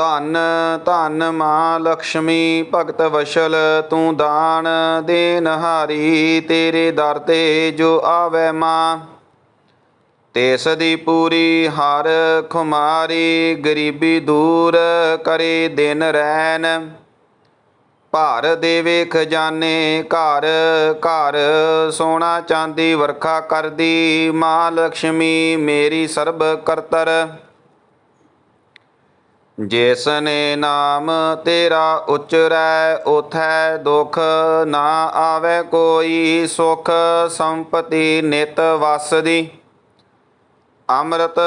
ਧੰਨ ਧੰਨ ਮਾ ਲక్ష్ਮੀ ਭਗਤ ਵਸ਼ਲ, ਤੂੰ ਦਾਨ ਦੇਨ ਹਾਰੀ, ਤੇਰੇ ਦਰ ਤੇ ਜੋ ਆਵੇ ਮਾਂ। ਤੇਸ ਦੀ ਪੂਰੀ ਹਰ ਖੁਮਾਰੀ, ਗਰੀਬੀ ਦੂਰ ਕਰੇ ਦਿਨ ਰੈਨ। ਭਾਰ ਦੇਵੇ ਖਜ਼ਾਨੇ, ਘਰ ਘਰ ਸੋਨਾ ਚਾਂਦੀ ਵਰਖਾ ਕਰਦੀ, ਮਾਂ ਲక్ష్ਮੀ ਮੇਰੀ ਸਰਬ ਕਰਤਰ। ਜਿਸਨੇ ਨਾਮ ਤੇਰਾ ਉਚਰੈ, ਉਥੈ ਦੁਖ ਨਾ ਆਵੇ ਕੋਈ, ਸੁਖ ਸੰਪਤੀ ਨਿਤ ਵਸਦੀ। ਅੰਮ੍ਰਿਤ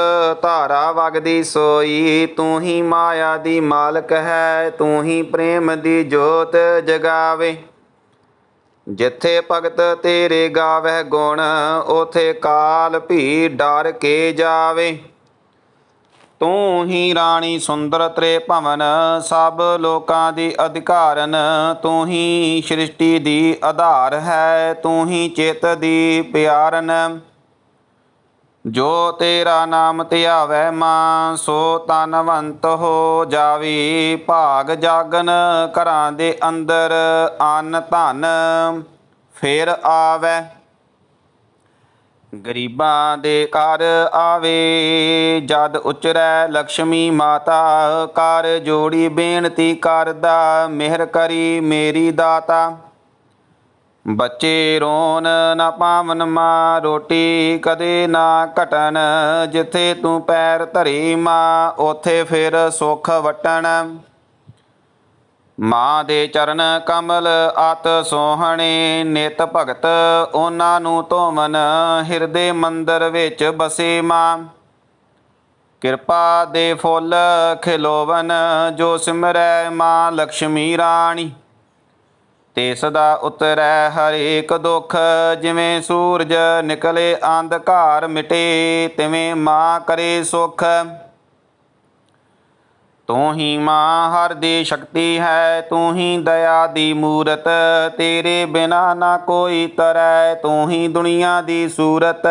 ਧਾਰਾ ਵਗਦੀ ਸੋਈ, ਤੂੰ ਹੀ ਮਾਇਆ ਦੀ ਮਾਲਕ ਹੈ, ਤੂੰ ਹੀ ਪ੍ਰੇਮ ਦੀ ਜੋਤ ਜਗਾਵੇ। ਜਿੱਥੇ ਭਗਤ ਤੇਰੇ ਗਾਵੇ ਗੁਣ, ਉਥੇ ਕਾਲ ਭੀ ਡਰ ਕੇ ਜਾਵੇ। ਤੂੰ ਹੀ ਰਾਣੀ ਸੁੰਦਰ ਤ੍ਰੇ ਭਵਨ ਸਭ ਲੋਕਾਂ ਦੀ ਅਧਿਕਾਰਨ ਤੂੰ ਹੀ ਸ੍ਰਿਸ਼ਟੀ ਦੀ ਆਧਾਰ ਹੈ, ਤੂੰ ਹੀ ਚੇਤ ਦੀ ਪਿਆਰਨ। ਜੋ ਤੇਰਾ ਨਾਮ ਧਿਆਵੈ ਮਾਂ, ਸੋ ਤਨਵੰਤ ਹੋ ਜਾਵੀ। ਭਾਗ ਜਾਗਨ ਘਰਾਂ ਦੇ ਅੰਦਰ, ਅੰਨ ਧਨ ਫੇਰ ਆਵੈ। ਗਰੀਬਾਂ ਦੇ ਘਰ ਆਵੇ, ਜਦ ਉਚਰੈ ਲక్ష్ਮੀ ਮਾਤਾ ਕਰ ਜੋੜੀ ਬੇਨਤੀ ਕਰਦਾ, ਮਿਹਰ ਕਰੀ ਮੇਰੀ ਦਾਤਾ। ਬੱਚੇ ਰੋਣ ਨਾ ਪਾਵਨ ਮਾਂ, ਰੋਟੀ ਕਦੇ ਨਾ ਘਟਣ, ਜਿੱਥੇ ਤੂੰ ਪੈਰ ਧਰੀ ਮਾਂ, ਉਥੇ ਫਿਰ ਸੁਖ ਵਟਣ। ਮਾਂ ਦੇ ਚਰਨ ਕਮਲ ਅਤ ਸੋਹਣੇ, ਨਿਤ ਭਗਤ ਉਹਨਾਂ ਨੂੰ ਧੋਵਨ, ਹਿਰਦੇ ਮੰਦਰ ਵਿੱਚ ਬਸੇ ਮਾਂ। ਕਿਰਪਾ ਦੇ ਫੁੱਲ ਖਿਲੋਵਨ, ਜੋ ਸਿਮਰੈ ਮਾਂ ਲక్ష్ਮੀ ਰਾਣੀ। ਤੇ ਸਦਾ ਉਤਰੈ ਹਰੇਕ ਦੁਖ, ਜਿਵੇਂ ਸੂਰਜ ਨਿਕਲੇ ਅੰਧਕਾਰ ਮਿਟੇ, ਤਿਵੇਂ ਮਾਂ ਕਰੇ ਸੁਖ। ਤੂੰ ਹੀ ਮਾਂ ਹਰ ਦੀ ਸ਼ਕਤੀ ਹੈ, ਤੂੰ ਹੀ ਦਇਆ ਦੀ ਮੂਰਤ, ਤੇਰੇ ਬਿਨਾ ਨਾ ਕੋਈ ਤਰੈ, ਤੂੰ ਹੀ ਦੁਨੀਆ ਦੀ ਸੂਰਤ।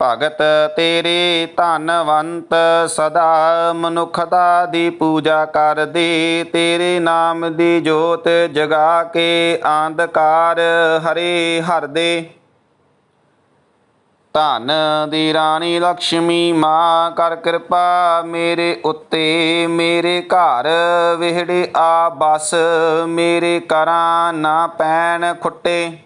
ਭਗਤ ਤੇਰੇ ਧਨਵੰਤ, ਸਦਾ ਮਨੁੱਖਤਾ ਦੀ ਪੂਜਾ ਕਰਦੇ, ਤੇਰੇ ਨਾਮ ਦੀ ਜੋਤ ਜਗਾ ਕੇ ਅੰਧਕਾਰ ਹਰੇ ਹਰਦੇ। ਧਨ ਦੀ ਰਾਣੀ ਲక్ష్ਮੀ ਮਾਂ, ਕਰ ਕਿਰਪਾ ਮੇਰੇ ਉੱਤੇ। ਮੇਰੇ ਘਰ ਵਿਹੜੇ ਆ ਬਸ, ਮੇਰੇ ਕਰਾਂ ਨਾ ਪੈਣ ਖੁੱਟੇ।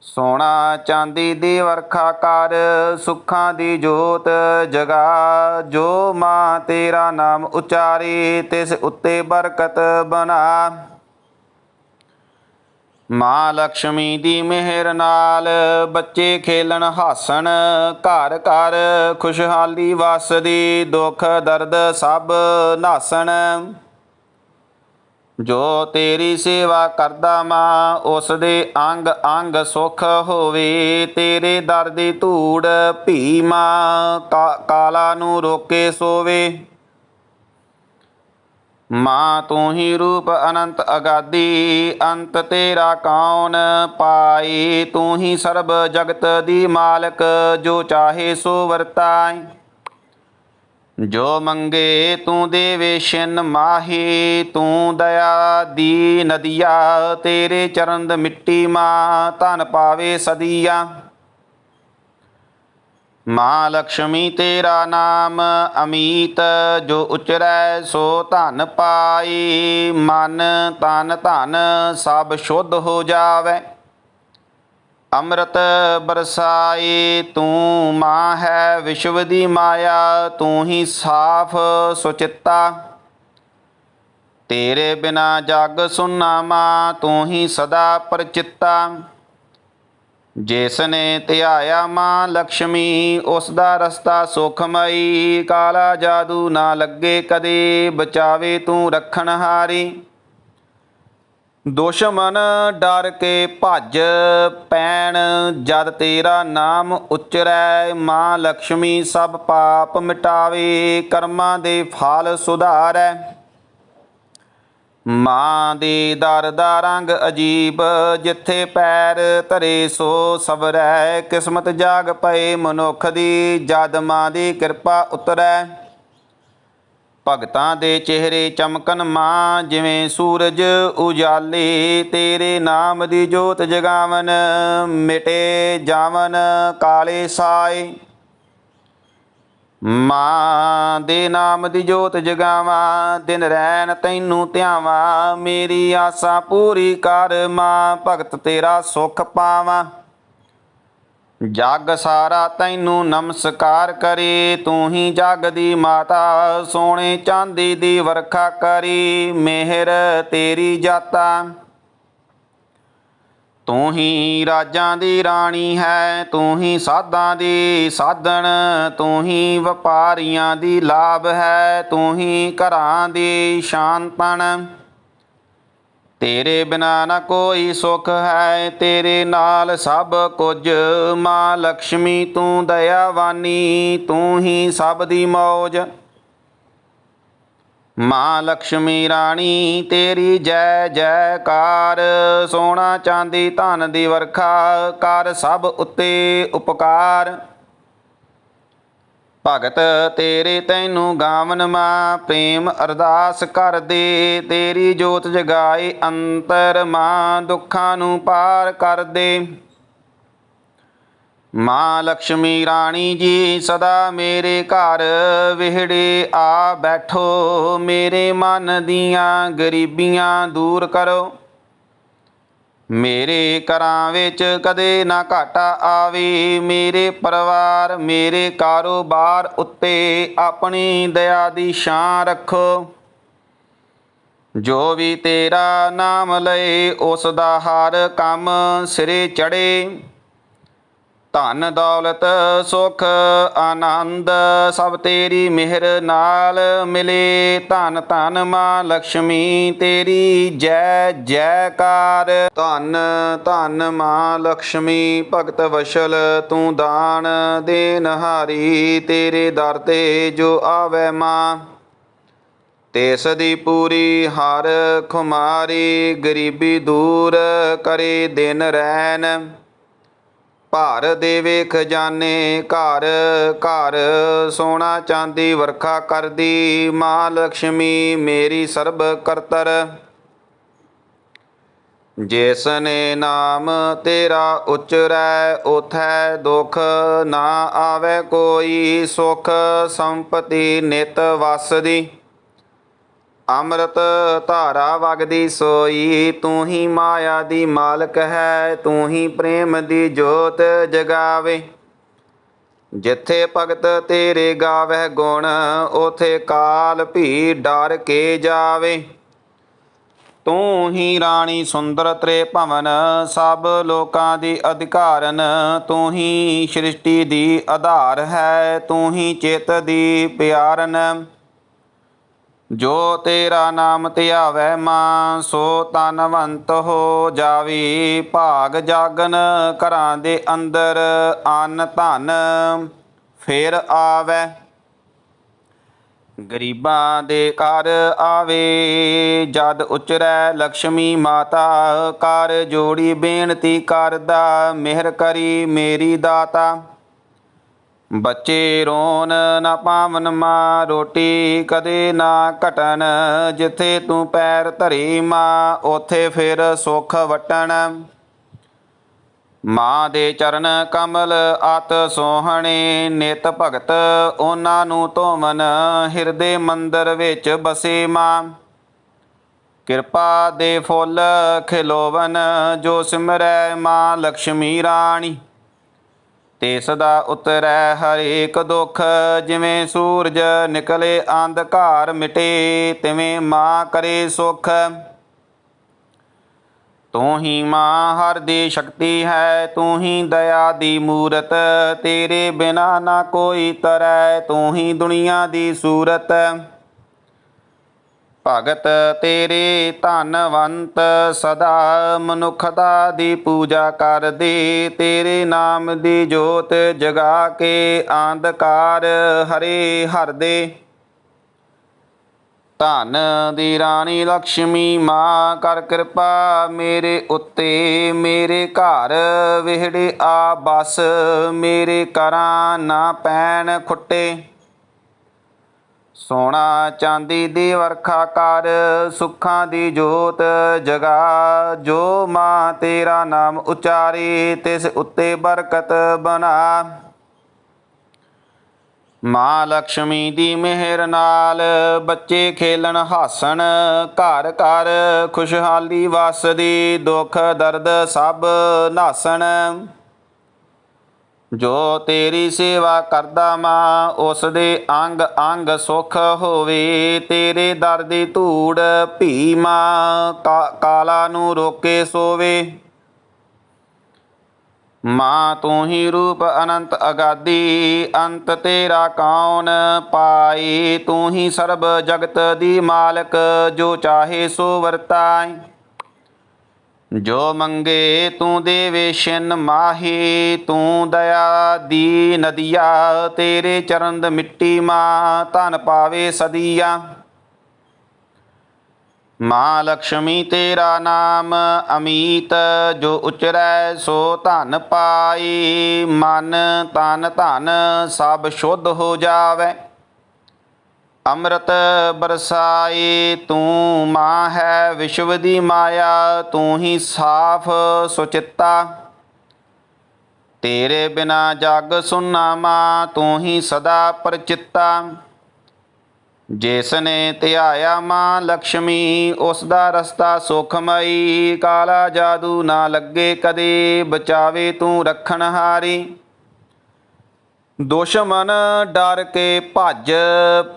ਸੋਨਾ ਚਾਂਦੀ ਦੀ ਵਰਖਾ ਕਰ, ਸੁੱਖਾਂ ਦੀ ਜੋਤ ਜਗਾ। ਜੋ ਮਾਂ ਤੇਰਾ ਨਾਮ ਉਚਾਰੇ, ਤਿਸ ਉੱਤੇ ਬਰਕਤ ਬਣਾ। ਮਾਂ ਲక్ష్ਮੀ ਦੀ ਮਿਹਰ ਨਾਲ ਬੱਚੇ ਖੇਲਣ, ਹਾਸਣ, ਘਰ ਘਰ ਖੁਸ਼ਹਾਲੀ ਵਸਦੀ, ਦੁੱਖ ਦਰਦ ਸਭ ਨਾਸਣ। ਜੋ ਤੇਰੀ ਸੇਵਾ ਕਰਦਾ ਮਾਂ, ਉਸ ਦੇ ਅੰਗ ਅੰਗ ਸੁਖ ਹੋਵੇ, ਤੇਰੇ ਦਰ ਦੀ ਧੂੜ ਭੀ ਮਾਂ ਕਾ- ਕਾਲਾ ਨੂੰ ਰੋਕੇ ਸੋਵੇ। ਮਾਂ ਤੂੰ ਹੀ ਰੂਪ ਅਨੰਤ ਅਗਾਦੀ, ਅੰਤ ਤੇਰਾ ਕੌਣ ਪਾਈ? ਤੂੰ ਹੀ ਸਰਬ ਜਗਤ ਦੀ ਮਾਲਕ, ਜੋ ਚਾਹੇ ਸੋ ਵਰਤਾਈ। ਜੋ ਮੰਗੇ ਤੂੰ ਦੇਵੇ ਛਿਨ ਮਾਹੀ, ਤੂੰ ਦਇਆ ਦੀ ਨਦੀਆ, ਤੇਰੇ ਚਰਨ ਦ ਮਿੱਟੀ ਮਾਂ, ਧਨ ਪਾਵੇ ਸਦੀਆ। ਮਾਂ ਲక్ష్ਮੀ ਤੇਰਾ ਨਾਮ ਅਮੀਤ, ਜੋ ਉਚਰੈ ਸੋ ਧਨ ਪਾਈ। ਮਨ ਤਨ ਧਨ ਸਭ ਸ਼ੁੱਧ ਹੋ ਜਾਵੇ। ਅੰਮ੍ਰਿਤ ਬਰਸਾਏ ਤੂੰ ਮਾਂ ਹੈ ਵਿਸ਼ਵ ਦੀ ਮਾਇਆ, ਤੂੰ ਹੀ ਸਾਫ਼ ਸੁਚਿੱਤਾ। ਤੇਰੇ ਬਿਨਾ ਜਗ ਸੁਨਾ ਤੂੰ ਹੀ ਸਦਾ ਪਰਚਿੱਤਾ। ਜਿਸ ਨੇ ਧਿਆਇਆ ਮਾਂ ਲక్ష్ਮੀ ਉਸ ਦਾ ਰਸਤਾ ਸੁਖਮਈ। ਕਾਲਾ ਜਾਦੂ ਨਾ ਲੱਗੇ ਕਦੇ, ਬਚਾਵੇ ਤੂੰ ਰੱਖਣ ਹਾਰੀ। ਦੁਸ਼ਮਨ ਡਰ ਕੇ ਭੱਜ, ਪੈਣ, ਜਦ ਤੇਰਾ ਨਾਮ ਉਚਰੈ, ਮਾਂ ਲక్ష్ਮੀ ਸਭ ਪਾਪ ਮਿਟਾਵੇ, ਕਰਮਾਂ ਦੇ ਫਲ ਸੁਧਾਰੈ। ਮਾਂ ਦੀ ਦਰ ਦਾ ਰੰਗ ਅਜੀਬ, ਜਿੱਥੇ ਪੈਰ ਧਰੇ ਸੋ ਸਵਰੈ। ਕਿਸਮਤ ਜਾਗ ਪਏ ਮਨੁੱਖ ਦੀ, ਜਦ ਮਾਂ ਦੀ ਕਿਰਪਾ ਉਤਰੈ। ਭਗਤਾਂ ਦੇ ਚਿਹਰੇ ਚਮਕਨ ਮਾਂ, ਜਿਵੇਂ ਸੂਰਜ ਉਜਾਲੇ, ਤੇਰੇ ਨਾਮ ਦੀ ਜੋਤ ਜਗਾਵਨ, ਮਿਟੇ ਜਾਵਨ ਕਾਲੇ ਸਾਏ। ਮਾਂ ਦੇ ਨਾਮ ਦੀ ਜੋਤ ਜਗਾਵਾਂ, ਦਿਨ ਰੈਣ ਤੈਨੂੰ ਧਿਆਵਾਂ। ਮੇਰੀ ਆਸਾ ਪੂਰੀ ਕਰ ਮਾਂ, ਭਗਤ ਤੇਰਾ ਸੁਖ ਪਾਵਾਂ। ਜਗ ਸਾਰਾ ਤੈਨੂੰ ਨਮਸਕਾਰ ਕਰੇ, ਤੂੰ ਹੀ ਜਗ ਦੀ ਮਾਤਾ ਸੋਨੇ ਚਾਂਦੀ ਦੀ ਵਰਖਾ ਕਰੀ, ਮਿਹਰ ਤੇਰੀ ਜਾਤਾ। ਤੂੰ ਹੀ ਰਾਜਾਂ ਦੀ ਰਾਣੀ ਹੈ, ਤੂੰ ਹੀ ਸਾਧਾਂ ਦੀ ਸਾਧਣ, ਤੂੰ ਹੀ ਵਪਾਰੀਆਂ ਦੀ ਲਾਭ ਹੈ, ਤੂੰ ਹੀ ਘਰਾਂ ਦੀ ਸ਼ਾਂਤਣ ਤੇਰੇ ਬਿਨਾ ਨਾ ਕੋਈ ਸੁਖ ਹੈ, ਤੇਰੇ ਨਾਲ ਸਭ ਕੁਝ। ਮਾਂ ਲక్ష్ਮੀ ਤੂੰ ਦਇਆਵਾਨੀ, ਤੂੰ ਹੀ ਸਭ ਦੀ ਮੌਜ। ਮਾਂ ਲక్ష్ਮੀ ਰਾਣੀ, ਤੇਰੀ ਜੈ ਜੈਕਾਰ ਸੋਨਾ ਚਾਂਦੀ ਧਨ ਦੀ ਵਰਖਾ, ਕਰ ਸਭ ਉੱਤੇ ਉਪਕਾਰ। ਭਗਤ, ਤੇਰੇ ਤੈਨੂੰ ਗਾਵਨ ਮਾਂ, ਪ੍ਰੇਮ ਅਰਦਾਸ ਕਰ ਦੇ ਤੇਰੀ ਜੋਤ ਜਗਾਏ ਅੰਤਰ ਮਾਂ, ਦੁੱਖਾਂ ਨੂੰ ਪਾਰ ਕਰ ਦੇ ਮਾਂ ਲక్ష్ਮੀ ਰਾਣੀ ਜੀ ਸਦਾ ਮੇਰੇ ਘਰ ਵਿਹੜੇ ਆ ਬੈਠੋ, ਮੇਰੇ ਮਨ ਦੀਆਂ ਗਰੀਬੀਆਂ ਦੂਰ ਕਰੋ। ਮੇਰੇ ਘਰਾਂ ਵਿੱਚ ਕਦੇ ਨਾ ਘਾਟਾ ਆਵੇ, ਮੇਰੇ ਪਰਿਵਾਰ, ਮੇਰੇ ਕਾਰੋਬਾਰ ਉੱਤੇ ਆਪਣੀ ਦਇਆ ਦੀ ਛਾਂ ਰੱਖੋ। ਜੋ ਵੀ ਤੇਰਾ ਨਾਮ ਲਏ, ਉਸ ਦਾ ਹਰ ਕੰਮ ਸਿਰੇ ਚੜੇ ਧਨ ਦੌਲਤ, ਸੁਖ, ਆਨੰਦ, ਸਭ ਤੇਰੀ ਮਿਹਰ ਨਾਲ ਮਿਲੇ। ਧਨ ਧਨ ਮਾਂ ਲక్ష్ਮੀ ਤੇਰੀ ਜੈ ਜੈ ਕਾਰ ਧਨ ਧਨ ਮਾਂ ਲక్ష్ਮੀ ਭਗਤ ਵਸ਼ਲ, ਤੂੰ ਦਾਨ ਦੇਨਹਾਰੀ ਤੇਰੇ ਦਰ ਤੇ ਜੋ ਆਵੇ ਮਾਂ ਤੇਸ ਦੀ ਪੂਰੀ ਹਰ ਖੁਮਾਰੀ। ਗਰੀਬੀ ਦੂਰ ਕਰੇ ਦਿਨ ਰੈਨ ਭਾਰ ਦੇਵੇ ਖਜ਼ਾਨੇ ਘਰ ਘਰ ਸੋਨਾ ਚਾਂਦੀ ਵਰਖਾ ਕਰਦੀ, ਮਾਂ ਲక్ష్ਮੀ ਮੇਰੀ ਸਰਬ ਕਰਤਰ। ਜਿਸ ਨੇ ਨਾਮ ਤੇਰਾ ਉਚਰੈ, ਉਥੈ ਦੁਖ ਨਾ ਆਵੇ ਕੋਈ ਸੁਖ, ਸੰਪਤੀ ਨਿਤ ਵਸਦੀ। ਅੰਮ੍ਰਿਤ ਧਾਰਾ ਵਗਦੀ ਸੋਈ, ਤੂੰ ਹੀ ਮਾਇਆ ਦੀ ਮਾਲਕ ਹੈ, ਤੂੰ ਹੀ ਪ੍ਰੇਮ ਦੀ ਜੋਤ ਜਗਾਵੇ। ਜਿੱਥੇ ਭਗਤ ਤੇਰੇ ਗਾਵਹਿ ਗੁਣ, ਉਥੇ ਕਾਲ ਭੀ ਡਰ ਕੇ ਜਾਵੇ। ਤੂੰ ਹੀ ਰਾਣੀ ਸੁੰਦਰ ਤ੍ਰੇ ਭਵਨ ਸਭ ਲੋਕਾਂ ਦੀ ਅਧਿਕਾਰਨ, ਤੂੰ ਹੀ ਸ੍ਰਿਸ਼ਟੀ ਦੀ ਆਧਾਰ ਹੈ, ਤੂੰ ਹੀ ਚੇਤ ਦੀ ਪਿਆਰਨ। ਜੋ ਤੇਰਾ ਨਾਮ ਧਿਆਵੈ ਮਾਂ, ਸੋ ਤਨਵੰਤ ਹੋ ਜਾਵੀ। ਭਾਗ ਜਾਗਨ ਘਰਾਂ ਦੇ ਅੰਦਰ, ਅੰਨ ਧਨ ਫਿਰ ਆਵੈ। ਗਰੀਬਾਂ ਦੇ ਘਰ ਆਵੇ, ਜਦ ਉਚਰੈ ਲక్ష్ਮੀ ਮਾਤਾ ਕਰ ਜੋੜੀ ਬੇਨਤੀ ਕਰਦਾ, ਮਿਹਰ ਕਰੀ ਮੇਰੀ ਦਾਤਾ। ਬੱਚੇ ਰੋਣ ਨਾ ਪਾਵਨ ਮਾਂ, ਰੋਟੀ ਕਦੇ ਨਾ ਘਟਣ। ਜਿੱਥੇ ਤੂੰ ਪੈਰ ਧਰੀ ਮਾਂ, ਉਥੇ ਫਿਰ ਸੁਖ ਵਟਣ। ਮਾਂ ਦੇ ਚਰਨ ਕਮਲ ਅਤ ਸੋਹਣੇ, ਨਿਤ ਭਗਤ ਉਹਨਾਂ ਨੂੰ ਧੋਵਨ। ਹਿਰਦੇ ਮੰਦਰ ਵਿੱਚ ਬਸੇ ਮਾਂ। ਕਿਰਪਾ ਦੇ ਫੁੱਲ ਖਿਲੋਵਨ, ਜੋ ਸਿਮਰੈ ਮਾਂ ਲక్ష్ਮੀ ਰਾਣੀ। ਤੇ ਸਦਾ ਉਤਰੈ ਹਰੇਕ ਦੁਖ, ਜਿਵੇਂ ਸੂਰਜ ਨਿਕਲੇ ਅੰਧਕਾਰ ਮਿਟੇ, ਤਿਵੇਂ ਮਾਂ ਕਰੇ ਸੁਖ। ਤੂੰ ਹੀ ਮਾਂ, ਹਰ ਦੀ ਸ਼ਕਤੀ ਹੈ, ਤੂੰ ਹੀ ਦਇਆ ਦੀ ਮੂਰਤ, ਤੇਰੇ ਬਿਨਾ ਨਾ ਕੋਈ ਤਰੈ, ਤੂੰ ਹੀ ਦੁਨੀਆ ਦੀ ਸੂਰਤ। ਭਗਤ ਤੇਰੇ ਧਨਵੰਤ ਸਦਾ ਮਨੁੱਖਤਾ ਦੀ ਪੂਜਾ ਕਰਦੇ, ਤੇਰੇ ਨਾਮ ਦੀ ਜੋਤ ਜਗਾ ਕੇ ਅੰਧਕਾਰ ਹਰੇ ਹਰਦੇ। ਧਨ ਦੀ ਰਾਣੀ ਲక్ష్ਮੀ ਮਾਂ, ਕਰ ਕਿਰਪਾ ਮੇਰੇ ਉੱਤੇ, ਮੇਰੇ ਘਰ ਵਿਹੜੇ ਆ ਬਸ, ਮੇਰੇ ਕਰਾਂ ਨਾ ਪੈਣ ਖੁੱਟੇ। ਸੋਨਾ ਚਾਂਦੀ ਦੀ ਵਰਖਾ ਕਰ, ਸੁੱਖਾਂ ਦੀ ਜੋਤ ਜਗਾ। ਜੋ ਮਾਂ ਤੇਰਾ ਨਾਮ ਉਚਾਰੀ, ਤਿਸ ਉੱਤੇ ਬਰਕਤ ਬਣਾ। ਮਾਂ ਲక్ష్ਮੀ ਦੀ ਮਿਹਰ ਨਾਲ ਬੱਚੇ ਖੇਲਣ ਹਾਸਣ, ਘਰ ਘਰ ਖੁਸ਼ਹਾਲੀ ਵਸਦੀ, ਦੁੱਖ ਦਰਦ ਸਭ ਨਾਸਣ। ਜੋ ਤੇਰੀ ਸੇਵਾ ਕਰਦਾ ਮਾਂ ਉਸ ਦੇ ਅੰਗ ਅੰਗ ਸੁਖ ਹੋਵੇ। ਤੇਰੇ ਦਰ ਦੀ ਧੂੜ ਭੀ ਮਾਂ ਕਾਲਾ ਨੂੰ ਰੋਕੇ ਸੋਵੇ। ਮਾਂ, ਤੂੰ ਹੀ ਰੂਪ ਅਨੰਤ ਅਗਾਦੀ, ਅੰਤ ਤੇਰਾ ਕੌਣ ਪਾਈ ਤੂੰ ਹੀ ਸਰਬ ਜਗਤ ਦੀ ਮਾਲਕ, ਜੋ ਚਾਹੇ ਸੋ ਵਰਤਾਈ ਜੋ ਮੰਗੇ ਤੂੰ ਦੇਵੇ ਛਿਨ ਮਾਹੀ, ਤੂੰ ਦਇਆ ਦੀ ਨਦੀਆ, ਤੇਰੇ ਚਰਨ ਦ ਮਿੱਟੀ ਮਾਂ, ਧਨ ਪਾਵੇ ਸਦੀਆ। ਮਾਂ ਲక్ష్ਮੀ ਤੇਰਾ ਨਾਮ ਅਮੀਤ, ਜੋ ਉਚਰੈ ਸੋ ਧਨ ਪਾਈ, ਮਨ ਤਨ ਧਨ ਸਭ ਸ਼ੁੱਧ ਹੋ ਜਾਵੇ। ਅੰਮ੍ਰਿਤ ਬਰਸਾਏ ਤੂੰ ਮਾਂ ਹੈ ਵਿਸ਼ਵ ਦੀ ਮਾਇਆ, ਤੂੰ ਹੀ ਸਾਫ਼ ਸੁਚਿੱਤਾ। ਤੇਰੇ ਬਿਨਾ ਜਗ ਸੁਨਾ ਮਾਂ ਤੂੰ ਹੀ ਸਦਾ ਪਰਚਿੱਤਾ। ਜਿਸ ਨੇ ਧਿਆਇਆ ਮਾਂ ਲక్ష్ਮੀ ਉਸ ਦਾ ਰਸਤਾ ਸੁਖਮਈ। ਕਾਲਾ ਜਾਦੂ ਨਾ ਲੱਗੇ ਕਦੇ, ਬਚਾਵੇ ਤੂੰ ਰੱਖਣ ਹਾਰੀ। ਦੁਸ਼ਮਨ ਡਰ ਕੇ ਭੱਜ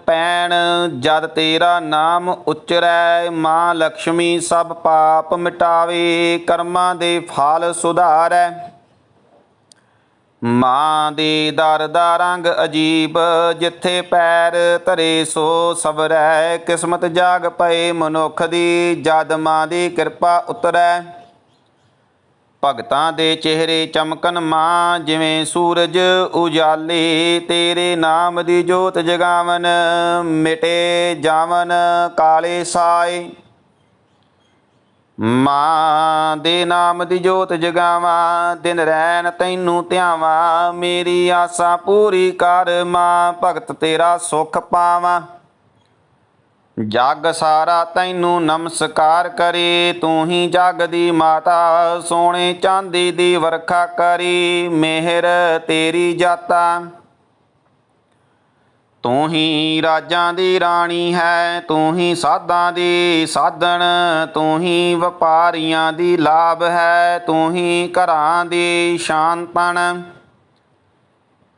ਪੈਣ, ਜਦ ਤੇਰਾ ਨਾਮ ਉਚਰੈ, ਮਾਂ ਲక్ష్ਮੀ ਸਭ ਪਾਪ ਮਿਟਾਵੇ, ਕਰਮਾਂ ਦੇ ਫਲ ਸੁਧਾਰੈ। ਮਾਂ ਦੀ ਦਰ ਦਾ ਰੰਗ ਅਜੀਬ, ਜਿੱਥੇ ਪੈਰ ਧਰੇ ਸੋ ਸਬਰੈ ਕਿਸਮਤ ਜਾਗ ਪਏ ਮਨੁੱਖ ਦੀ, ਜਦ ਮਾਂ ਦੀ ਕਿਰਪਾ ਉਤਰੈ। ਭਗਤਾਂ ਦੇ ਚਿਹਰੇ ਚਮਕਨ ਮਾਂ, ਜਿਵੇਂ ਸੂਰਜ ਉਜਾਲੇ, ਤੇਰੇ ਨਾਮ ਦੀ ਜੋਤ ਜਗਾਵਨ, ਮਿਟੇ ਜਾਵਨ ਕਾਲੇ ਸਾਏ। ਮਾਂ ਦੇ ਨਾਮ ਦੀ ਜੋਤ ਜਗਾਵਾਂ, ਦਿਨ ਰੈਣ ਤੈਨੂੰ ਧਿਆਵਾਂ, ਮੇਰੀ ਆਸਾ ਪੂਰੀ ਕਰ ਮਾਂ, ਭਗਤ ਤੇਰਾ ਸੁਖ ਪਾਵਾਂ। ਜਗ ਸਾਰਾ ਤੈਨੂੰ ਨਮਸਕਾਰ ਕਰੇ, ਤੂੰ ਹੀ ਜਗ ਦੀ ਮਾਤਾ ਸੋਨੇ ਚਾਂਦੀ ਦੀ ਵਰਖਾ ਕਰੀ, ਮਿਹਰ ਤੇਰੀ ਜਾਤਾ। ਤੂੰ ਹੀ ਰਾਜਾਂ ਦੀ ਰਾਣੀ ਹੈ, ਤੂੰ ਹੀ ਸਾਧਾਂ ਦੀ ਸਾਧਣ, ਤੂੰ ਹੀ ਵਪਾਰੀਆਂ ਦੀ ਲਾਭ ਹੈ, ਤੂੰ ਹੀ ਘਰਾਂ ਦੀ ਸ਼ਾਂਤਣ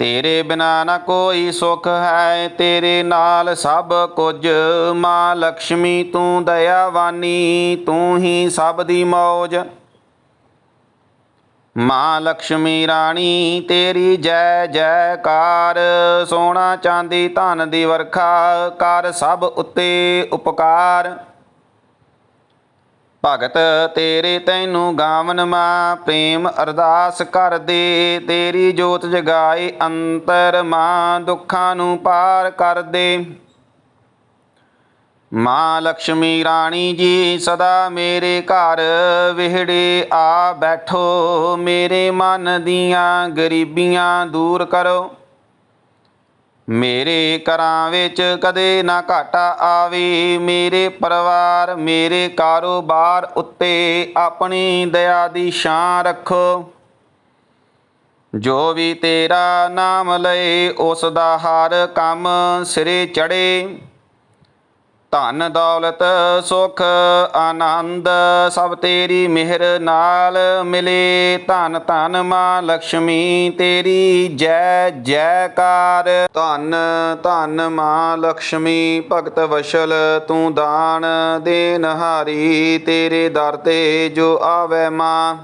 ਤੇਰੇ ਬਿਨਾ ਨਾ ਕੋਈ ਸੁਖ ਹੈ, ਤੇਰੇ ਨਾਲ ਸਭ ਕੁਝ। ਮਾਂ ਲక్ష్ਮੀ ਤੂੰ ਦਇਆਵਾਨੀ, ਤੂੰ ਹੀ ਸਭ ਦੀ ਮੌਜ। ਮਾਂ ਲక్ష్ਮੀ ਰਾਣੀ, ਤੇਰੀ ਜੈ ਜੈਕਾਰ। ਸੋਨਾ ਚਾਂਦੀ ਧਨ ਦੀ ਵਰਖਾ, ਕਰ ਸਭ ਉੱਤੇ ਉਪਕਾਰ। ਭਗਤ ਤੇਰੇ ਤੈਨੂੰ ਗਾਵਨ ਮਾਂ, ਪ੍ਰੇਮ ਅਰਦਾਸ ਕਰਦੇ। ਤੇਰੀ ਜੋਤ ਜਗਾਏ ਅੰਤਰ ਮਾਂ, ਦੁੱਖਾਂ ਨੂੰ ਪਾਰ ਕਰ ਦੇ ਮਾਂ ਲక్ష్ਮੀ ਰਾਣੀ ਜੀ, ਸਦਾ ਮੇਰੇ ਘਰ ਵਿਹੜੇ ਆ ਬੈਠੋ। ਮੇਰੇ ਮਨ ਦੀਆਂ ਗਰੀਬੀਆਂ ਦੂਰ ਕਰੋ। ਮੇਰੇ ਘਰਾਂ ਵਿੱਚ ਕਦੇ ਨਾ ਘਾਟਾ ਆਵੇ। ਮੇਰੇ ਪਰਿਵਾਰ, ਮੇਰੇ ਕਾਰੋਬਾਰ ਉੱਤੇ ਆਪਣੀ ਦਇਆ ਦੀ ਛਾਂ ਰੱਖੋ। ਜੋ ਵੀ ਤੇਰਾ ਨਾਮ ਲਏ, ਉਸ ਦਾ ਹਰ ਕੰਮ ਸਿਰੇ ਚੜੇ ਧਨ ਦੌਲਤ, ਸੁਖ, ਆਨੰਦ, ਸਭ ਤੇਰੀ ਮਿਹਰ ਨਾਲ ਮਿਲੇ। ਧਨ ਧਨ ਮਾਂ ਲక్ష్ਮੀ ਤੇਰੀ ਜੈ ਜੈ ਕਾਰ ਧਨ ਧਨ ਮਾਂ ਲక్ష్ਮੀ ਭਗਤ ਵਸ਼ਲ, ਤੂੰ ਦਾਨ ਦੇਨਹਾਰੀ ਤੇਰੇ ਦਰ ਤੇ ਜੋ ਆਵੇ ਮਾਂ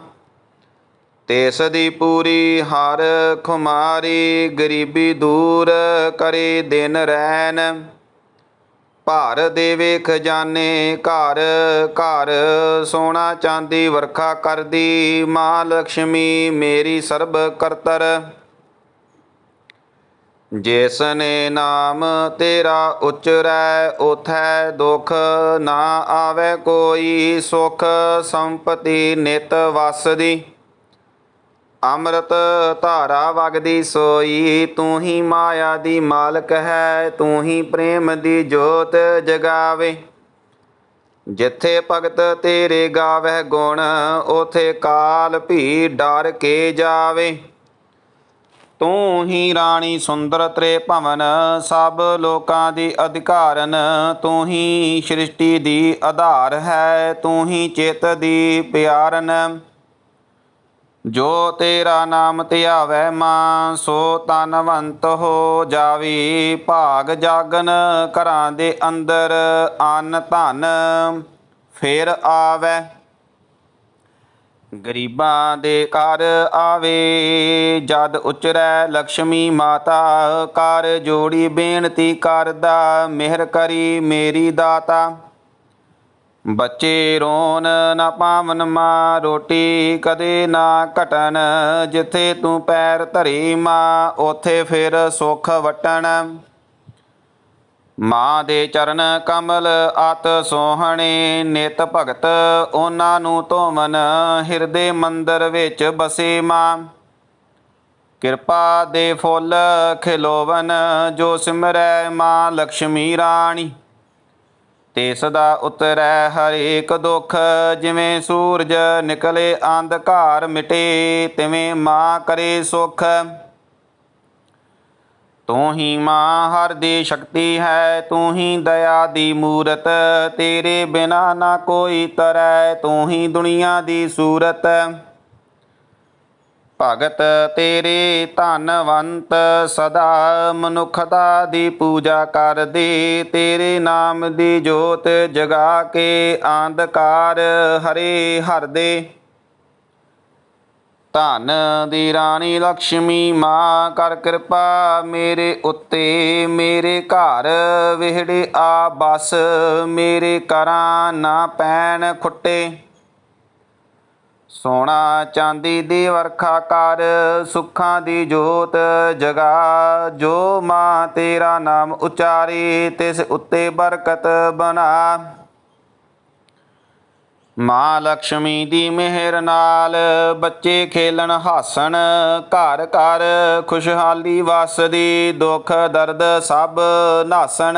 ਤੇਸ ਦੀ ਪੂਰੀ ਹਰ ਖੁਮਾਰੀ। ਗਰੀਬੀ ਦੂਰ ਕਰੇ ਦਿਨ ਰੈਨ ਭਾਰ ਦੇਵੇ ਖਜ਼ਾਨੇ ਘਰ ਘਰ ਸੋਨਾ ਚਾਂਦੀ ਵਰਖਾ ਕਰਦੀ, ਮਾਂ ਲక్ష్ਮੀ ਮੇਰੀ ਸਰਬ ਕਰਤਰ। ਜਿਸ ਨੇ ਨਾਮ ਤੇਰਾ ਉਚਰੈ, ਉਥੈ ਦੁਖ ਨਾ ਆਵੇ ਕੋਈ ਸੁਖ, ਸੰਪਤੀ ਨਿਤ ਵਸਦੀ। ਅੰਮ੍ਰਿਤ ਧਾਰਾ ਵਗਦੀ ਸੋਈ, ਤੂੰ ਹੀ ਮਾਇਆ ਦੀ ਮਾਲਕ ਹੈ, ਤੂੰ ਹੀ ਪ੍ਰੇਮ ਦੀ ਜੋਤ ਜਗਾਵੇ। ਜਿੱਥੇ ਭਗਤ ਤੇਰੇ ਗਾਵਹਿ ਗੁਣ, ਉਥੇ ਕਾਲ ਭੀ ਡਰ ਕੇ ਜਾਵੇ। ਤੂੰ ਹੀ ਰਾਣੀ ਸੁੰਦਰ ਤ੍ਰੇ ਭਵਨ ਸਭ ਲੋਕਾਂ ਦੀ ਅਧਿਕਾਰਨ, ਤੂੰ ਹੀ ਸ੍ਰਿਸ਼ਟੀ ਦੀ ਆਧਾਰ ਹੈ, ਤੂੰ ਹੀ ਚੇਤ ਦੀ ਪਿਆਰਨ। ਜੋ ਤੇਰਾ ਨਾਮ ਧਿਆਵੈ ਮਾਂ, ਸੋ ਤਨਵੰਤ ਹੋ ਜਾਵੀ। ਭਾਗ ਜਾਗਨ ਘਰਾਂ ਦੇ ਅੰਦਰ, ਅੰਨ ਧਨ ਫੇਰ ਆਵੈ। ਗਰੀਬਾਂ ਦੇ ਘਰ ਆਵੇ, ਜਦ ਉਚਰੈ ਲక్ష్ਮੀ ਮਾਤਾ ਕਰ ਜੋੜੀ ਬੇਨਤੀ ਕਰਦਾ, ਮਿਹਰ ਕਰੀ ਮੇਰੀ ਦਾਤਾ। ਬੱਚੇ ਰੋਣ ਨਾ ਪਾਵਨ ਮਾਂ, ਰੋਟੀ ਕਦੇ ਨਾ ਘਟਣ। ਜਿੱਥੇ ਤੂੰ ਪੈਰ ਧਰੀ ਮਾਂ, ਉਥੇ ਫਿਰ ਸੁਖ ਵਟਣ। ਮਾਂ ਦੇ ਚਰਨ ਕਮਲ ਅਤ ਸੋਹਣੇ, ਨਿਤ ਭਗਤ ਉਹਨਾਂ ਨੂੰ ਧੋਵਨ। ਹਿਰਦੇ ਮੰਦਰ ਵਿੱਚ ਬਸੇ ਮਾਂ। ਕਿਰਪਾ ਦੇ ਫੁੱਲ ਖਿਲੋਵਨ, ਜੋ ਸਿਮਰੈ ਮਾਂ ਲక్ష్ਮੀ ਰਾਣੀ। ਤੇ ਸਦਾ ਉਤਰੈ ਹਰੇਕ ਦੁੱਖ, ਜਿਵੇਂ ਸੂਰਜ ਨਿਕਲੇ ਅੰਧਕਾਰ ਮਿਟੇ, ਤਿਵੇਂ ਮਾਂ ਕਰੇ ਸੁਖ। ਤੂੰ ਹੀ ਮਾਂ, ਹਰ ਦੀ ਸ਼ਕਤੀ ਹੈ, ਤੂੰ ਹੀ ਦਇਆ ਦੀ ਮੂਰਤ, ਤੇਰੇ ਬਿਨਾ ਨਾ ਕੋਈ ਤਰੈ, ਤੂੰ ਹੀ ਦੁਨੀਆ ਦੀ ਸੂਰਤ। ਭਗਤ ਤੇਰੇ ਧਨਵੰਤ ਸਦਾ ਮਨੁੱਖਤਾ ਦੀ ਪੂਜਾ ਕਰਦੇ, ਤੇਰੇ ਨਾਮ ਦੀ ਜੋਤ ਜਗਾ ਕੇ ਅੰਧਕਾਰ ਹਰੇ ਹਰਦੇ। ਧਨ ਦੀ ਰਾਣੀ ਲక్ష్ਮੀ ਮਾਂ, ਕਰ ਕਿਰਪਾ ਮੇਰੇ ਉੱਤੇ, ਮੇਰੇ ਘਰ ਵਿਹੜੇ ਆ ਬਸ, ਮੇਰੇ ਕਰਾਂ ਨਾ ਪੈਣ ਖੁੱਟੇ। ਸੋਨਾ ਚਾਂਦੀ ਦੀ ਵਰਖਾ ਕਰ, ਸੁੱਖਾਂ ਦੀ ਜੋਤ ਜਗਾ। ਜੋ ਮਾਂ ਤੇਰਾ ਨਾਮ ਉਚਾਰੇ, ਤਿਸ ਉੱਤੇ ਬਰਕਤ ਬਣਾ। ਮਾਂ ਲక్ష్ਮੀ ਦੀ ਮਿਹਰ ਨਾਲ ਬੱਚੇ ਖੇਲਣ ਹਾਸਣ, ਘਰ ਘਰ ਖੁਸ਼ਹਾਲੀ ਵਸਦੀ ਦੁੱਖ ਦਰਦ ਸਭ ਨਾਸਣ।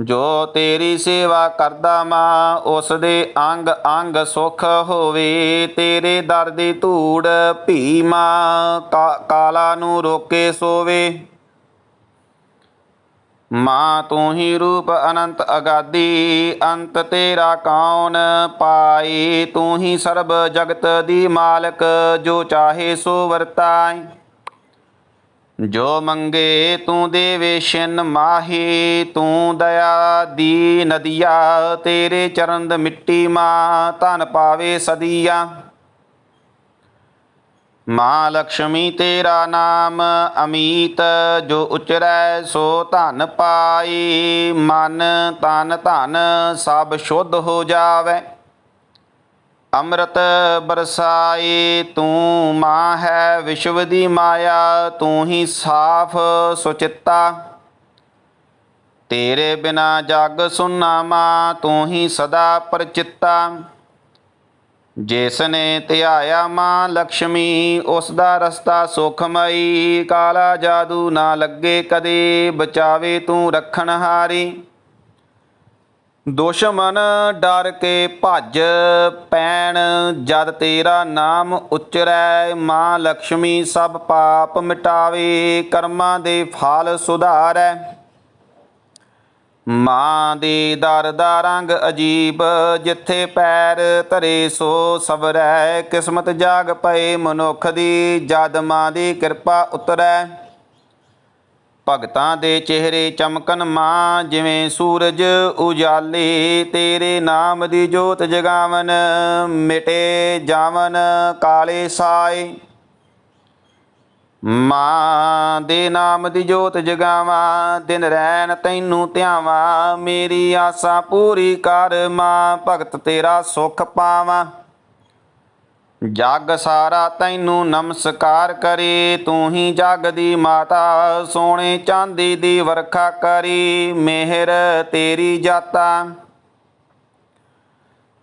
ਜੋ ਤੇਰੀ ਸੇਵਾ ਕਰਦਾ ਮਾਂ ਉਸ ਦੇ ਅੰਗ ਅੰਗ ਸੁਖ ਹੋਵੇ। ਤੇਰੇ ਦਰ ਦੀ ਧੂੜ ਭੀ ਮਾਂ ਕਾਲਾ ਨੂੰ ਰੋਕੇ ਸੋਵੇ। ਮਾਂ, ਤੂੰ ਹੀ ਰੂਪ ਅਨੰਤ ਅਗਾਦੀ, ਅੰਤ ਤੇਰਾ ਕੌਣ ਪਾਈ ਤੂੰ ਹੀ ਸਰਬ ਜਗਤ ਦੀ ਮਾਲਕ, ਜੋ ਚਾਹੇ ਸੋ ਵਰਤਾਈ ਜੋ ਮੰਗੇ ਤੂੰ ਦੇਵੇ ਛਿਨ ਮਾਹੀ, ਤੂੰ ਦਇਆ ਦੀ ਨਦੀਆ, ਤੇਰੇ ਚਰਨ ਦ ਮਿੱਟੀ ਮਾਂ, ਧਨ ਪਾਵੇ ਸਦੀਆ। ਮਾਂ ਲక్ష్ਮੀ ਤੇਰਾ ਨਾਮ, ਅਮੀਤ ਜੋ ਉਚਰੈ ਸੋ ਧਨ ਪਾਈ, ਮਨ ਤਨ ਧਨ ਸਭ ਸ਼ੁੱਧ ਹੋ ਜਾਵੇ। ਅੰਮ੍ਰਿਤ ਬਰਸਾਏ ਤੂੰ ਮਾਂ ਹੈ ਵਿਸ਼ਵ ਦੀ ਮਾਇਆ, ਤੂੰ ਹੀ ਸਾਫ਼ ਸੁਚਿੱਤਾ। ਤੇਰੇ ਬਿਨਾ ਜਗ ਸੁਨਾ ਮਾਂ ਤੂੰ ਹੀ ਸਦਾ ਪਰਚਿੱਤਾ। ਜਿਸਨੇ ਧਿਆਇਆ ਮਾਂ ਲక్ష్ਮੀ ਉਸ ਦਾ ਰਸਤਾ ਸੁਖਮਈ। ਕਾਲਾ ਜਾਦੂ ਨਾ ਲੱਗੇ ਕਦੇ, ਬਚਾਵੇ ਤੂੰ ਰੱਖਣਹਾਰੀ ਦੁਸ਼ਮਨ ਡਰ ਕੇ ਭੱਜ ਪੈਣ, ਜਦ ਤੇਰਾ ਨਾਮ ਉਚਰੈ, ਮਾਂ ਲక్ష్ਮੀ ਸਭ ਪਾਪ ਮਿਟਾਵੇ, ਕਰਮਾਂ ਦੇ ਫਲ ਸੁਧਾਰੈ। ਮਾਂ ਦੇ ਦਰ ਦਾ ਰੰਗ ਅਜੀਬ, ਜਿੱਥੇ ਪੈਰ ਧਰੇ ਸੋ ਸਵਰੈ। ਕਿਸਮਤ ਜਾਗ ਪਏ ਮਨੁੱਖ ਦੀ, ਜਦ ਮਾਂ ਦੀ ਕਿਰਪਾ ਉਤਰੈ। ਭਗਤਾਂ ਦੇ ਚਿਹਰੇ ਚਮਕਨ ਮਾਂ, ਜਿਵੇਂ ਸੂਰਜ ਉਜਾਲੇ, ਤੇਰੇ ਨਾਮ ਦੀ ਜੋਤ ਜਗਾਵਨ, ਮਿਟੇ ਜਾਵਨ ਕਾਲੇ ਸਾਏ। ਮਾਂ ਦੇ ਨਾਮ ਦੀ ਜੋਤ ਜਗਾਵਾਂ, ਦਿਨ ਰੈਣ ਤੈਨੂੰ ਧਿਆਵਾਂ, ਮੇਰੀ ਆਸਾਂ ਪੂਰੀ ਕਰ ਮਾਂ, ਭਗਤ ਤੇਰਾ ਸੁਖ ਪਾਵਾਂ। ਜਗ ਸਾਰਾ ਤੈਨੂੰ ਨਮਸਕਾਰ ਕਰੇ, ਤੂੰ ਹੀ ਜਗ ਦੀ ਮਾਤਾ ਸੋਨੇ ਚਾਂਦੀ ਦੀ ਵਰਖਾ ਕਰੀ, ਮਿਹਰ ਤੇਰੀ ਜਾਤਾ।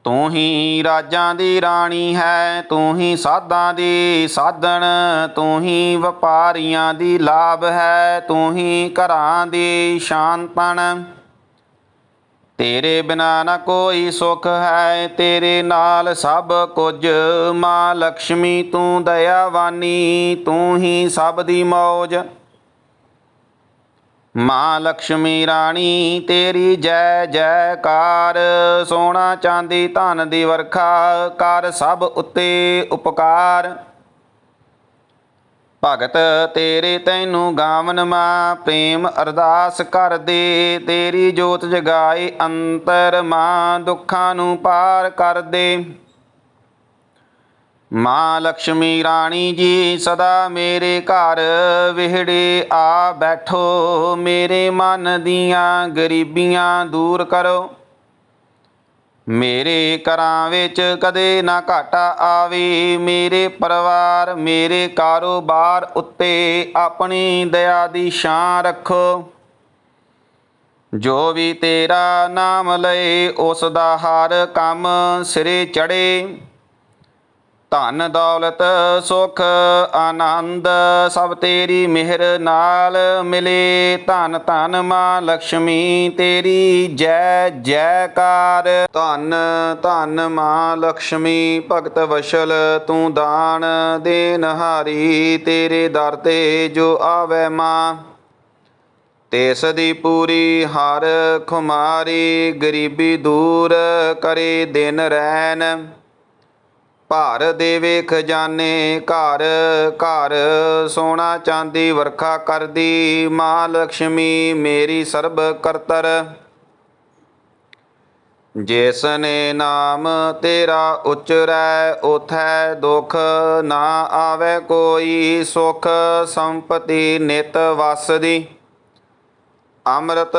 ਤੂੰ ਹੀ ਰਾਜਾਂ ਦੀ ਰਾਣੀ ਹੈ, ਤੂੰ ਹੀ ਸਾਧਾਂ ਦੀ ਸਾਧਣ, ਤੂੰ ਹੀ ਵਪਾਰੀਆਂ ਦੀ ਲਾਭ ਹੈ, ਤੂੰ ਹੀ ਘਰਾਂ ਦੀ ਸ਼ਾਂਤਣ ਤੇਰੇ ਬਿਨਾ ਨਾ ਕੋਈ ਸੁਖ ਹੈ, ਤੇਰੇ ਨਾਲ ਸਭ ਕੁਝ। ਮਾਂ ਲక్ష్ਮੀ ਤੂੰ ਦਇਆਵਾਨੀ, ਤੂੰ ਹੀ ਸਭ ਦੀ ਮੌਜ। ਮਾਂ ਲక్ష్ਮੀ ਰਾਣੀ, ਤੇਰੀ ਜੈ ਜੈਕਾਰ। ਸੋਨਾ ਚਾਂਦੀ ਧਨ ਦੀ ਵਰਖਾ, ਕਰ ਸਭ ਉੱਤੇ ਉਪਕਾਰ। ਭਗਤ ਤੇਰੇ ਤੈਨੂੰ ਗਾਵਨ ਮਾ, ਪ੍ਰੇਮ ਅਰਦਾਸ ਕਰਦੇ। ਤੇਰੀ ਜੋਤ ਜਗਾਏ ਅੰਤਰ ਮਾ, ਦੁੱਖਾਂ ਨੂੰ ਪਾਰ ਕਰਦੇ। ਮਾਂ ਲక్ష్ਮੀ ਰਾਣੀ ਜੀ, ਸਦਾ ਮੇਰੇ ਘਰ ਵਿਹੜੇ ਆ ਬੈਠੋ। ਮੇਰੇ ਮਨ ਦੀਆਂ ਗਰੀਬੀਆਂ ਦੂਰ ਕਰੋ। ਮੇਰੇ ਘਰਾਂ ਵਿੱਚ ਕਦੇ ਨਾ ਘਾਟਾ ਆਵੇ। ਮੇਰੇ ਪਰਿਵਾਰ, ਮੇਰੇ ਕਾਰੋਬਾਰ ਉੱਤੇ ਆਪਣੀ ਦਇਆ ਦੀ ਛਾਂ ਰੱਖੋ। ਜੋ ਵੀ ਤੇਰਾ ਨਾਮ ਲਏ, ਉਸ ਦਾ ਹਰ ਕੰਮ ਸਿਰੇ ਚੜੇ ਧਨ ਦੌਲਤ, ਸੁਖ, ਆਨੰਦ, ਸਭ ਤੇਰੀ ਮਿਹਰ ਨਾਲ ਮਿਲੇ। ਧਨ ਧਨ ਮਾਂ ਲక్ష్ਮੀ ਤੇਰੀ ਜੈ ਜੈ ਕਾਰ ਧਨ ਧਨ ਮਾਂ ਲక్ష్ਮੀ ਭਗਤ ਵਸ਼ਲ, ਤੂੰ ਦਾਨ ਦੇਨਹਾਰੀ ਤੇਰੇ ਦਰ ਤੇ ਜੋ ਆਵੇ ਮਾਂ ਤੇਸ ਦੀ ਪੂਰੀ ਹਰ ਖੁਮਾਰੀ। ਗਰੀਬੀ ਦੂਰ ਕਰੇ ਦਿਨ ਰੈਨ ਭਾਰ ਦੇਵੇ ਖਜ਼ਾਨੇ ਘਰ ਘਰ ਸੋਨਾ ਚਾਂਦੀ ਵਰਖਾ ਕਰਦੀ, ਮਾਂ ਲక్ష్ਮੀ ਮੇਰੀ ਸਰਬ ਕਰਤਰ। ਜਿਸ ਨੇ ਨਾਮ ਤੇਰਾ ਉਚਰੈ, ਉਥੈ ਦੁਖ ਨਾ ਆਵੇ ਕੋਈ ਸੁਖ, ਸੰਪਤੀ ਨਿਤ ਵਸਦੀ। ਅੰਮ੍ਰਿਤ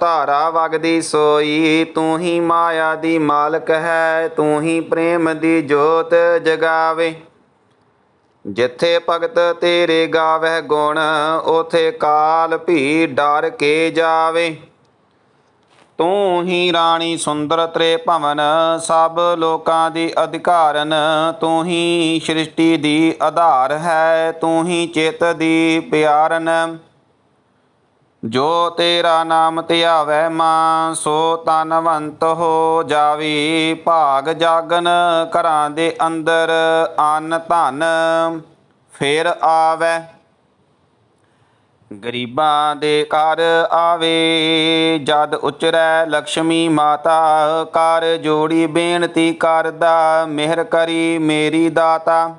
ਧਾਰਾ ਵਗਦੀ ਸੋਈ, ਤੂੰ ਹੀ ਮਾਇਆ ਦੀ ਮਾਲਕ ਹੈ, ਤੂੰ ਹੀ ਪ੍ਰੇਮ ਦੀ ਜੋਤ ਜਗਾਵੇ। ਜਿੱਥੇ ਭਗਤ ਤੇਰੇ ਗਾਵੇ ਗੁਣ, ਉਥੇ ਕਾਲ ਭੀ ਡਰ ਕੇ ਜਾਵੇ। ਤੂੰ ਹੀ ਰਾਣੀ ਸੁੰਦਰ ਤ੍ਰੇ ਭਵਨ ਸਭ ਲੋਕਾਂ ਦੀ ਅਧਿਕਾਰਨ, ਤੂੰ ਹੀ ਸ੍ਰਿਸ਼ਟੀ ਦੀ ਆਧਾਰ ਹੈ, ਤੂੰ ਹੀ ਚੇਤ ਦੀ ਪਿਆਰਨ। ਜੋ ਤੇਰਾ ਨਾਮ ਧਿਆਵੈ ਮਾਂ, ਸੋ ਤਨਵੰਤ ਹੋ ਜਾਵੀ। ਭਾਗ ਜਾਗਨ ਘਰਾਂ ਦੇ ਅੰਦਰ, ਅੰਨ ਧਨ ਫੇਰ ਆਵੈ। ਗਰੀਬਾਂ ਦੇ ਘਰ ਆਵੇ, ਜਦ ਉਚਰੈ ਲక్ష్ਮੀ ਮਾਤਾ ਕਰ ਜੋੜੀ ਬੇਨਤੀ ਕਰਦਾ, ਮਿਹਰ ਕਰੀ ਮੇਰੀ ਦਾਤਾ।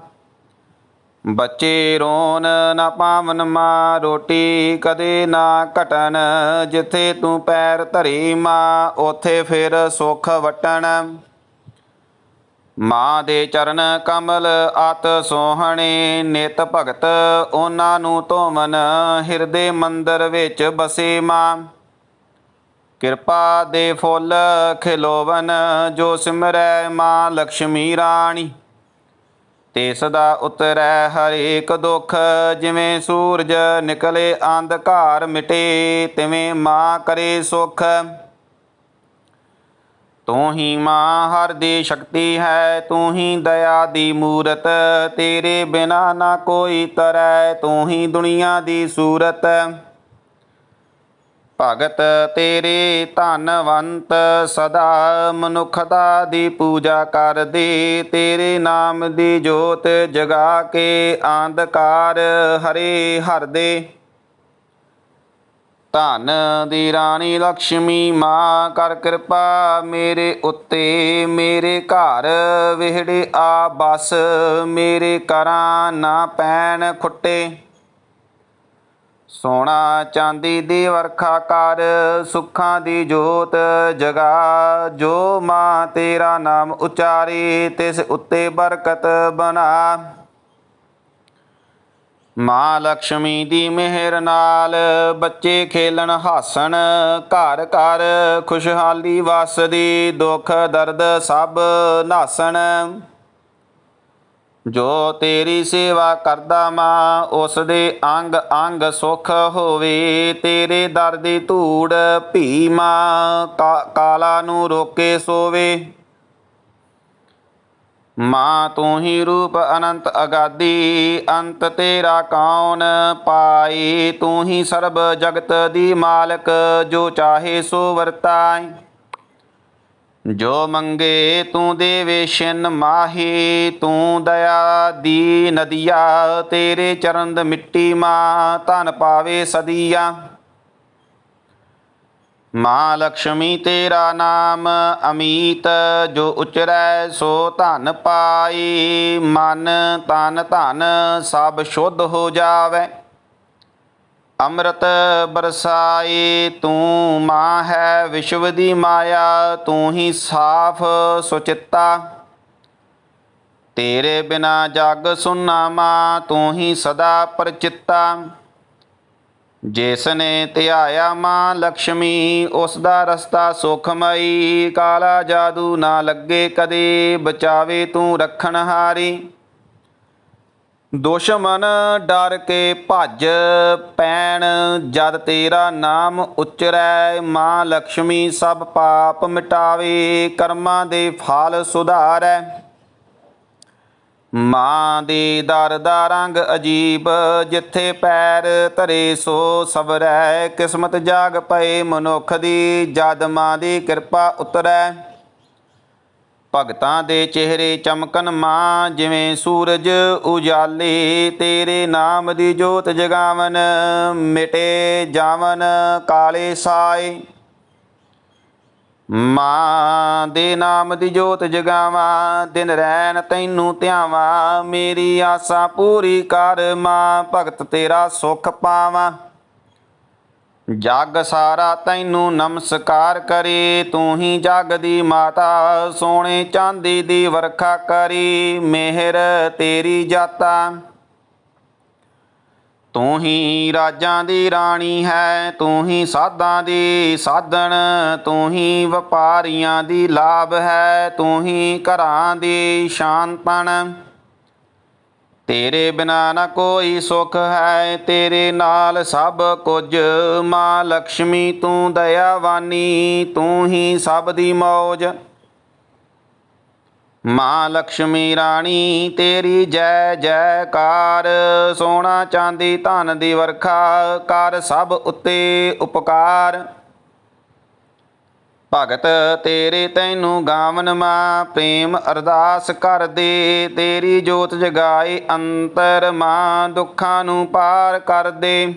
ਬੱਚੇ ਰੋਣ ਨਾ ਪਾਵਨ ਮਾਂ, ਰੋਟੀ ਕਦੇ ਨਾ ਘਟਣ। ਜਿੱਥੇ ਤੂੰ ਪੈਰ ਧਰੀ ਮਾਂ, ਉਥੇ ਫਿਰ ਸੁਖ ਵਟਣ। ਮਾਂ ਦੇ ਚਰਨ ਕਮਲ ਅਤ ਸੋਹਣੇ, ਨਿਤ ਭਗਤ ਉਹਨਾਂ ਨੂੰ ਧੋਵਨ। ਹਿਰਦੇ ਮੰਦਰ ਵਿੱਚ ਬਸੇ ਮਾਂ। ਕਿਰਪਾ ਦੇ ਫੁੱਲ ਖਿਲੋਵਨ, ਜੋ ਸਿਮਰੈ ਮਾਂ ਲక్ష్ਮੀ ਰਾਣੀ। ਤੇ ਸਦਾ ਉਤਰੈ ਹਰੇਕ ਦੁਖ, ਜਿਵੇਂ ਸੂਰਜ ਨਿਕਲੇ ਅੰਧਕਾਰ ਮਿਟੇ, ਤਿਵੇਂ ਮਾਂ ਕਰੇ ਸੁਖ। ਤੂੰ ਹੀ ਮਾਂ, ਹਰ ਦੀ ਸ਼ਕਤੀ ਹੈ, ਤੂੰ ਹੀ ਦਇਆ ਦੀ ਮੂਰਤ, ਤੇਰੇ ਬਿਨਾ ਨਾ ਕੋਈ ਤਰੈ, ਤੂੰ ਹੀ ਦੁਨੀਆ ਦੀ ਸੂਰਤ। ਭਗਤ ਤੇਰੇ ਧਨਵੰਤ ਸਦਾ ਮਨੁੱਖਤਾ ਦੀ ਪੂਜਾ ਕਰਦੇ, ਤੇਰੇ ਨਾਮ ਦੀ ਜੋਤ ਜਗਾ ਕੇ ਅੰਧਕਾਰ ਹਰੇ ਹਰਦੇ ਧਨ ਦੀ ਰਾਣੀ ਲక్ష్ਮੀ ਮਾਂ, ਕਰ ਕਿਰਪਾ ਮੇਰੇ ਉੱਤੇ, ਮੇਰੇ ਘਰ ਵਿਹੜੇ ਆ ਬਸ, ਮੇਰੇ ਕਰਾਂ ਨਾ ਪੈਣ ਖੁੱਟੇ। ਸੋਨਾ ਚਾਂਦੀ ਦੀ ਵਰਖਾ ਕਰ, ਸੁੱਖਾਂ ਦੀ ਜੋਤ ਜਗਾ। ਜੋ ਮਾਂ ਤੇਰਾ ਨਾਮ ਉਚਾਰੇ, ਤਿਸ ਉੱਤੇ ਬਰਕਤ ਬਣਾ। ਮਾਂ ਲక్ష్ਮੀ ਦੀ ਮਿਹਰ ਨਾਲ ਬੱਚੇ ਖੇਲਣ ਹਾਸਣ, ਘਰ ਘਰ ਖੁਸ਼ਹਾਲੀ ਵਸਦੀ, ਦੁੱਖ ਦਰਦ ਸਭ ਨਾਸਣ। ਜੋ ਤੇਰੀ ਸੇਵਾ ਕਰਦਾ ਮਾਂ ਉਸ ਦੇ ਅੰਗ ਅੰਗ ਸੁਖ ਹੋਵੇ। ਤੇਰੇ ਦਰ ਦੀ ਧੂੜ ਭੀ ਮਾਂ, ਕਾ- ਕਾਲਾ ਨੂੰ ਰੋਕੇ ਸੋਵੇ। ਮਾਂ, ਤੂੰ ਹੀ ਰੂਪ ਅਨੰਤ ਅਗਾਦੀ, ਅੰਤ ਤੇਰਾ ਕੌਣ ਪਾਈ ਤੂੰ ਹੀ ਸਰਬ ਜਗਤ ਦੀ ਮਾਲਕ, ਜੋ ਚਾਹੇ ਸੋ ਵਰਤਾਈ ਜੋ ਮੰਗੇ ਤੂੰ ਦੇਵੇ ਛਿਨ ਮਾਹੀ, ਤੂੰ ਦਇਆ ਦੀ ਨਦੀਆ, ਤੇਰੇ ਚਰਨ ਦ ਮਿੱਟੀ ਮਾਂ, ਧਨ ਪਾਵੇ ਸਦੀਆ। ਮਾਂ ਲక్ష్ਮੀ ਤੇਰਾ ਨਾਮ ਅਮੀਤ, ਜੋ ਉਚਰੈ ਸੋ ਧਨ ਪਾਈ। ਮਨ ਤਨ ਧਨ ਸਭ ਸ਼ੁੱਧ ਹੋ ਜਾਵੇ। ਅੰਮ੍ਰਿਤ ਬਰਸਾਏ ਤੂੰ ਮਾਂ ਹੈ ਵਿਸ਼ਵ ਦੀ ਮਾਇਆ, ਤੂੰ ਹੀ ਸਾਫ਼ ਸੁਚਿੱਤਾ। ਤੇਰੇ ਬਿਨਾ ਜਗ ਸੁਨਾ ਮਾਂ ਤੂੰ ਹੀ ਸਦਾ ਪਰਚਿੱਤਾ। ਜਿਸਨੇ ਧਿਆਇਆ ਮਾਂ ਲక్ష్ਮੀ ਉਸ ਦਾ ਰਸਤਾ ਸੁਖਮਈ। ਕਾਲਾ ਜਾਦੂ ਨਾ ਲੱਗੇ ਕਦੇ, ਬਚਾਵੇ ਤੂੰ ਰੱਖਣਹਾਰੀ ਦੁਸ਼ਮਨ ਡਰ ਕੇ ਭੱਜ ਪੈਣ, ਜਦ ਤੇਰਾ ਨਾਮ ਉਚਰੈ, ਮਾਂ ਲక్ష్ਮੀ ਸਭ ਪਾਪ ਮਿਟਾਵੇ, ਕਰਮਾਂ ਦੇ ਫਲ ਸੁਧਾਰੈ। ਮਾਂ ਦੇ ਦਰ ਦਾ ਰੰਗ ਅਜੀਬ, ਜਿੱਥੇ ਪੈਰ ਧਰੇ ਸੋ ਸਵਰੈ। ਕਿਸਮਤ ਜਾਗ ਪਏ ਮਨੁੱਖ ਦੀ, ਜਦ ਮਾਂ ਦੀ ਕਿਰਪਾ ਉਤਰੈ। ਭਗਤਾਂ ਦੇ ਚਿਹਰੇ ਚਮਕਨ ਮਾਂ, ਜਿਵੇਂ ਸੂਰਜ ਉਜਾਲੇ, ਤੇਰੇ ਨਾਮ ਦੀ ਜੋਤ ਜਗਾਵਨ, ਮਿਟੇ ਜਾਵਨ ਕਾਲੇ ਸਾਏ। ਮਾਂ ਦੇ ਨਾਮ ਦੀ ਜੋਤ ਜਗਾਵਾਂ, ਦਿਨ ਰੈਣ ਤੈਨੂੰ ਧਿਆਵਾਂ, ਮੇਰੀ ਆਸਾ ਪੂਰੀ ਕਰ ਮਾਂ, ਭਗਤ ਤੇਰਾ ਸੁਖ ਪਾਵਾਂ। ਜਗ ਸਾਰਾ ਤੈਨੂੰ ਨਮਸਕਾਰ ਕਰੇ, ਤੂੰ ਹੀ ਜਗ ਦੀ ਮਾਤਾ ਸੋਨੇ ਚਾਂਦੀ ਦੀ ਵਰਖਾ ਕਰੀ, ਮਿਹਰ ਤੇਰੀ ਜਾਤਾ। ਤੂੰ ਹੀ ਰਾਜਾਂ ਦੀ ਰਾਣੀ ਹੈ, ਤੂੰ ਹੀ ਸਾਧਾਂ ਦੀ ਸਾਧਣ, ਤੂੰ ਹੀ ਵਪਾਰੀਆਂ ਦੀ ਲਾਭ ਹੈ, ਤੂੰ ਹੀ ਘਰਾਂ ਦੀ ਸ਼ਾਂਤਣ ਤੇਰੇ ਬਿਨਾ ਨਾ ਕੋਈ ਸੁਖ ਹੈ, ਤੇਰੇ ਨਾਲ ਸਭ ਕੁਝ। ਮਾਂ ਲక్ష్ਮੀ ਤੂੰ ਦਇਆਵਾਨੀ, ਤੂੰ ਹੀ ਸਭ ਦੀ ਮੌਜ। ਮਾਂ ਲక్ష్ਮੀ ਰਾਣੀ, ਤੇਰੀ ਜੈ ਜੈਕਾਰ। ਸੋਨਾ ਚਾਂਦੀ ਧਨ ਦੀ ਵਰਖਾ, ਕਰ ਸਭ ਉੱਤੇ ਉਪਕਾਰ। ਭਗਤ ਤੇਰੇ ਤੈਨੂੰ ਗਾਵਨ ਮਾਂ, ਪ੍ਰੇਮ ਅਰਦਾਸ ਕਰਦੇ। ਤੇਰੀ ਜੋਤ ਜਗਾਏ ਅੰਤਰ ਮਾਂ, ਦੁੱਖਾਂ ਨੂੰ ਪਾਰ ਕਰ ਦੇ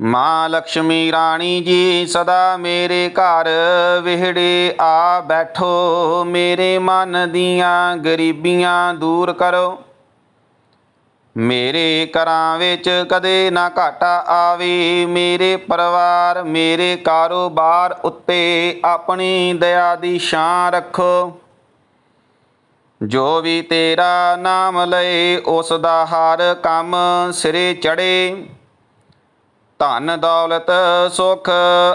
ਮਾਂ ਲక్ష్ਮੀ ਰਾਣੀ ਜੀ, ਸਦਾ ਮੇਰੇ ਘਰ ਵਿਹੜੇ ਆ ਬੈਠੋ। ਮੇਰੇ ਮਨ ਦੀਆਂ ਗਰੀਬੀਆਂ ਦੂਰ ਕਰੋ। ਮੇਰੇ ਘਰਾਂ ਵਿੱਚ ਕਦੇ ਨਾ ਘਾਟਾ ਆਵੇ। ਮੇਰੇ ਪਰਿਵਾਰ, ਮੇਰੇ ਕਾਰੋਬਾਰ ਉੱਤੇ ਆਪਣੀ ਦਇਆ ਦੀ ਛਾਂ ਰੱਖੋ। ਜੋ ਵੀ ਤੇਰਾ ਨਾਮ ਲਏ, ਉਸ ਦਾ ਹਰ ਕੰਮ ਸਿਰੇ ਚੜੇ ਧਨ, ਦੌਲਤ, ਸੁਖ,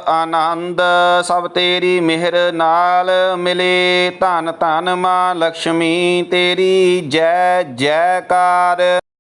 ਆਨੰਦ ਸਭ ਤੇਰੀ ਮਿਹਰ ਨਾਲ ਮਿਲੇ। ਧੰਨ ਧੰਨ ਮਾਂ ਲక్ష్ਮੀ ਤੇਰੀ ਜੈ, ਜੈਕਾਰ।